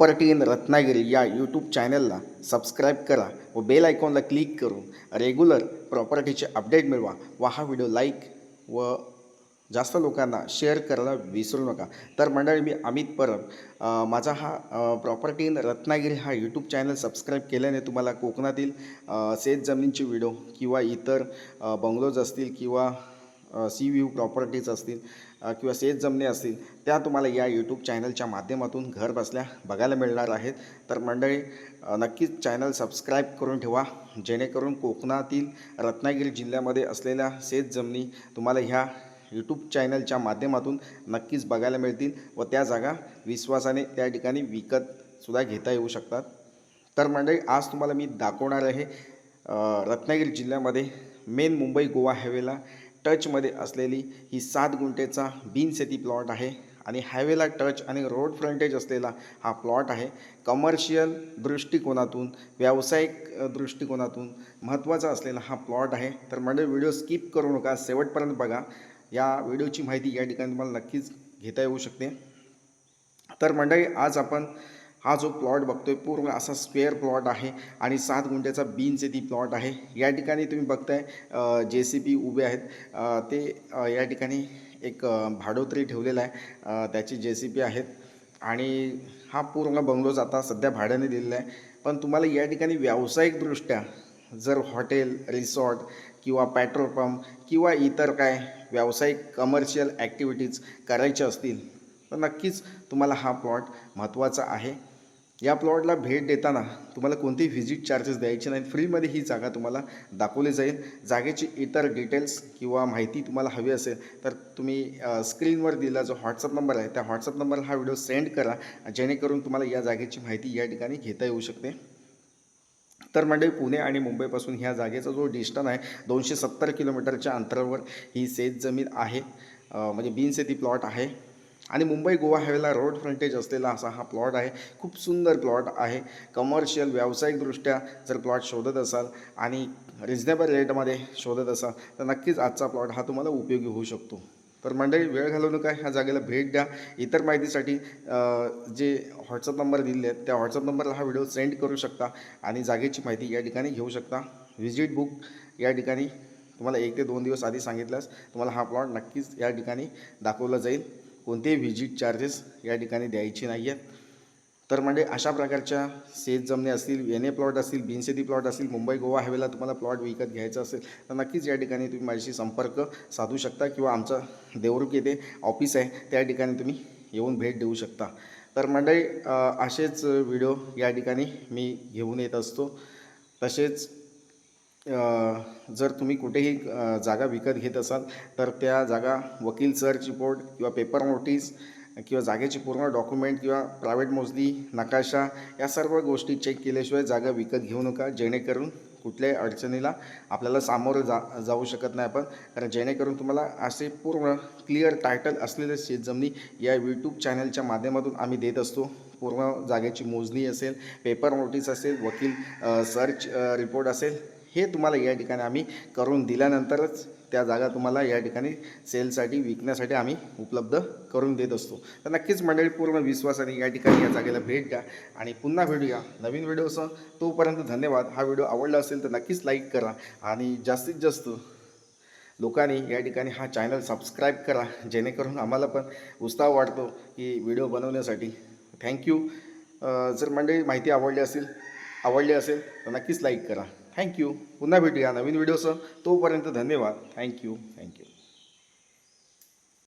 Property in Ratnagiri या YouTube चॅनलला subscribe करा व बेल आयकॉनला क्लिक करून रेग्युलर प्रॉपर्टीचे अपडेट मिळवा व हा व्हिडिओ लाईक व जास्त लोकांना शेअर करायला विसरू नका. तर मंडळी मी अमित परब माझा हा प्रॉपर्टी इन रत्नागिरी हा यूट्यूब चॅनल सबस्क्राईब केल्याने तुम्हाला कोकणातील शेत जमिनीचे व्हिडिओ किंवा इतर बंगलोज असतील किंवा सी व्ह्यू प्रॉपर्टीज असतील किंवा सेज जमणे असतील त्या तुम्हाला या यूट्यूब चॅनलच्या माध्यमातून घर बसल्या बघायला मिळणार आहेत. तर मंडळी नक्कीच चॅनल सबस्क्राईब करून ठेवा. जेणेकरून कोकणातील रत्नागिरी जिल्ह्यामध्ये असलेल्या सेज जमिनी तुम्हाला ह्या यूट्यूब चॅनलच्या माध्यमातून नक्कीच बघायला मिळतील व त्या जागा विश्वासाने त्या ठिकाणी विकतसुद्धा घेता येऊ शकतात. तर मंडळी आज तुम्हाला मी दाखवणार आहे रत्नागिरी जिल्ह्यामध्ये मेन मुंबई गोवा हायवेला टचमध्ये असलेली ही सात गुंठेचा बिनशेती प्लॉट आहे आणि हायवेला टच आणि रोड फ्रंटेज असलेला हा प्लॉट आहे. कमर्शियल दृष्टिकोनातून व्यावसायिक दृष्टिकोनातून महत्त्वाचा असलेला हा प्लॉट आहे. तर मंडळी व्हिडिओ स्किप करू नका शेवटपर्यंत बघा. या व्हिडिओची माहिती या ठिकाणी तुम्हाला नक्कीच घेता येऊ शकते. तर मंडळी आज आपण हा जो प्लॉट बघतोय पूर्ण असा स्क्वेअर प्लॉट आहे आणि सात गुंठ्याचा बीनचे ती प्लॉट आहे. या ठिकाणी तुम्ही बघताय जे सी पी उभे आहेत. ते या ठिकाणी एक भाडोत्री ठेवलेला आहे. त्याची जे सी बी आहेत. आणि हा पूर्ण बंगलोज आता सध्या भाड्याने दिलेला आहे. पण तुम्हाला या ठिकाणी व्यावसायिकदृष्ट्या जर हॉटेल रिसॉर्ट किंवा पेट्रोल पंप किंवा इतर काय व्यावसायिक कमर्शियल ॲक्टिव्हिटीज करायच्या असतील तर नक्कीच तुम्हाला हा प्लॉट महत्त्वाचा आहे. या प्लॉटला भेट देताना तुम्हाला कोणतेही व्हिजिट चार्जेस द्यायचे नाहीत. फ्रीमध्ये ही जागा तुम्हाला दाखवली जाईल. जागेची इतर डिटेल्स किंवा माहिती तुम्हाला हवी असेल तर तुम्ही स्क्रीनवर दिला जो व्हॉट्सअप नंबर आहे त्या व्हॉट्सअप नंबरला हा व्हिडिओ सेंड करा जेणेकरून तुम्हाला या जागेची माहिती या ठिकाणी घेता येऊ शकते. तर मंडळी पुणे आणि मुंबईपासून ह्या जागेचा जो डिस्टन्स आहे दोनशे सत्तर किलोमीटरच्या अंतरावर ही शेत जमीन आहे. म्हणजे बिनशेती प्लॉट आहे. आणि मुंबई गोवा हायवेला रोड फ्रंटेज असलेला असा हा प्लॉट आहे. खूप सुंदर प्लॉट आहे. कमर्शियल व्यावसायिकदृष्ट्या जर प्लॉट शोधत असाल आणि रिजनेबल रेटमध्ये शोधत असाल तर नक्कीच आजचा प्लॉट हा तुम्हाला उपयोगी होऊ शकतो. तर मंडळी वेळ घालवू नका. ह्या जागेला भेट द्या. इतर माहितीसाठी जे व्हॉट्सअप नंबर दिलेले आहेत त्या व्हॉट्सअप नंबरला हा व्हिडिओ सेंड करू शकता आणि जागेची माहिती या ठिकाणी घेऊ शकता. व्हिजिट बुक या ठिकाणी तुम्हाला एक ते दोन दिवस आधी सांगितल्यास तुम्हाला हा प्लॉट नक्कीच या ठिकाणी दाखवला जाईल. कोणतेही व्हिजिट चार्जेस या ठिकाणी द्यायचे नाही आहेत तर म्हणजे अशा प्रकारच्या शेत जमणे असतील एन ए प्लॉट असतील बिनशेती प्लॉट असतील मुंबई गोवा हायवेला तुम्हाला प्लॉट विकत घ्यायचा असेल तर नक्कीच या ठिकाणी तुम्ही माझ्याशी संपर्क साधू शकता किंवा आमचं देवरुख येथे ऑफिस आहे त्या ठिकाणी तुम्ही येऊन भेट देऊ शकता. तर मंडळी असेच व्हिडिओ या ठिकाणी मी घेऊन येत असतो. तसेच जर तुम्ही कुठेही जागा विकत घेत असाल तर त्या जागा वकील सर्च रिपोर्ट किंवा पेपर नोटीस किंवा जागेची पूर्ण डॉक्युमेंट किंवा प्रायव्हेट मोजणी नकाशा या सर्व गोष्टी चेक केल्याशिवाय जागा विकत घेऊ नका. जेणेकरून कुठल्याही अडचणीला आपल्याला सामोरं जा जाऊ शकत नाही आपण. कारण जेणेकरून तुम्हाला असे पूर्ण क्लिअर टायटल असलेले शेतजमिनी या यूट्यूब चॅनलच्या माध्यमातून आम्ही देत असतो. पूर्ण जागेची मोजणी असेल पेपर नोटीस असेल वकील सर्च रिपोर्ट असेल हे तुम्हाला या ठिकाणी आम्ही करून दिल्यानंतरच त्या जागा तुम्हाला या ठिकाणी सेलसाठी विकण्यासाठी आम्ही उपलब्ध करून देत असतो. तर नक्कीच मंडळी पूर्ण विश्वासाने या ठिकाणी या जागेला भेट द्या आणि पुन्हा भेटूया नवीन व्हिडिओसह. तोपर्यंत धन्यवाद. हा व्हिडिओ आवडला असेल तर नक्कीच लाईक करा आणि जास्तीत जास्त लोकांनी या ठिकाणी हा चॅनल सबस्क्राईब करा जेणेकरून आम्हाला पण उत्साह वाटतो की व्हिडिओ बनवण्यासाठी. थँक्यू. जर मंडळी माहिती आवडली असेल आवडली असेल तर नक्कीच लाईक करा. थँक्यू पुन्हा भेटूया नवीन व्हिडिओसह तोपर्यंत धन्यवाद. Thank you thank you